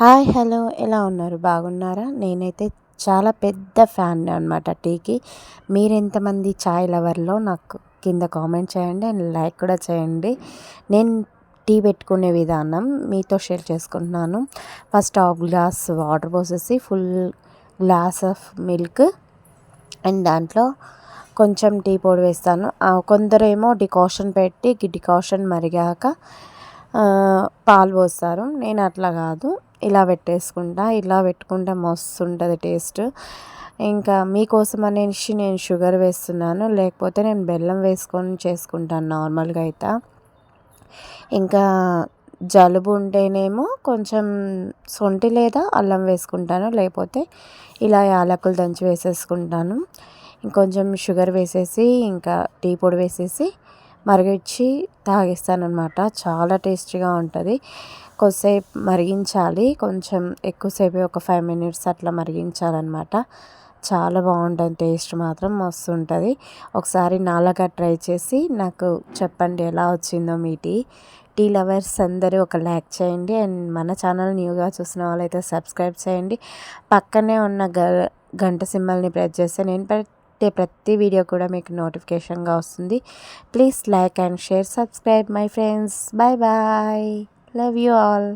Hi hello ఎలా ఉన్నారు? బాగున్నారా? నేనైతే చాలా పెద్ద ఫ్యాన్ అనమాట టీకి. మీరు ఎంతమంది చాయ్ లవర్లో నాకు కింద కామెంట్ చేయండి అండ్ లైక్ కూడా చేయండి. నేను టీ పెట్టుకునే విధానం మీతో షేర్ చేసుకుంటున్నాను. ఫస్ట్ హాఫ్ గ్లాస్ వాటర్ పోసేసి full glass of milk and దాంట్లో కొంచెం టీ పొడి వేస్తాను. కొందరేమో డికాషన్ పెట్టి డికాషన్ మరిగాక పాలు పోస్తారు. నేను అట్లా కాదు. ఇలా పెట్టేసుకుంటా ఇలా పెట్టుకుంటే మస్తు ఉంటుంది టేస్ట్. ఇంకా మీకోసం అనేసి నేను షుగర్ వేస్తున్నాను లేకపోతే నేను బెల్లం వేసుకొని చేసుకుంటాను నార్మల్గా అయితే. ఇంకా జలుబు ఉంటేనేమో కొంచెం సొంటి లేదా అల్లం వేసుకుంటాను లేకపోతే ఇలా యాలకులు దంచి వేసేసుకుంటాను. ఇంకొంచెం షుగర్ వేసేసి ఇంకా టీ పొడి వేసేసి మరిగించి తాగిస్తానన్నమాట. చాలా టేస్టీగా ఉంటుంది. కొద్దిసేపు మరిగించాలి. కొంచెం ఎక్కువసేపు ఒక ఫైవ్ మినిట్స్ అట్లా మరిగించాలన్నమాట. చాలా బాగుంటుంది. టేస్ట్ మాత్రం మస్తు ఉంటుంది ఒకసారి నాలాగా ట్రై చేసి నాకు చెప్పండి ఎలా వచ్చిందో మీ టీ. టీ లవర్స్ అందరూ ఒక లైక్ చేయండి. అండ్ మన ఛానల్ న్యూగా చూసిన వాళ్ళైతే సబ్స్క్రైబ్ చేయండి. పక్కనే ఉన్న గ గంట సింబల్ని ప్రెస్ చేస్తే నేను పెట్టే ప్రతి వీడియో కూడా మీకు నోటిఫికేషన్గా వస్తుంది. Please like and share subscribe my friends bye bye love you all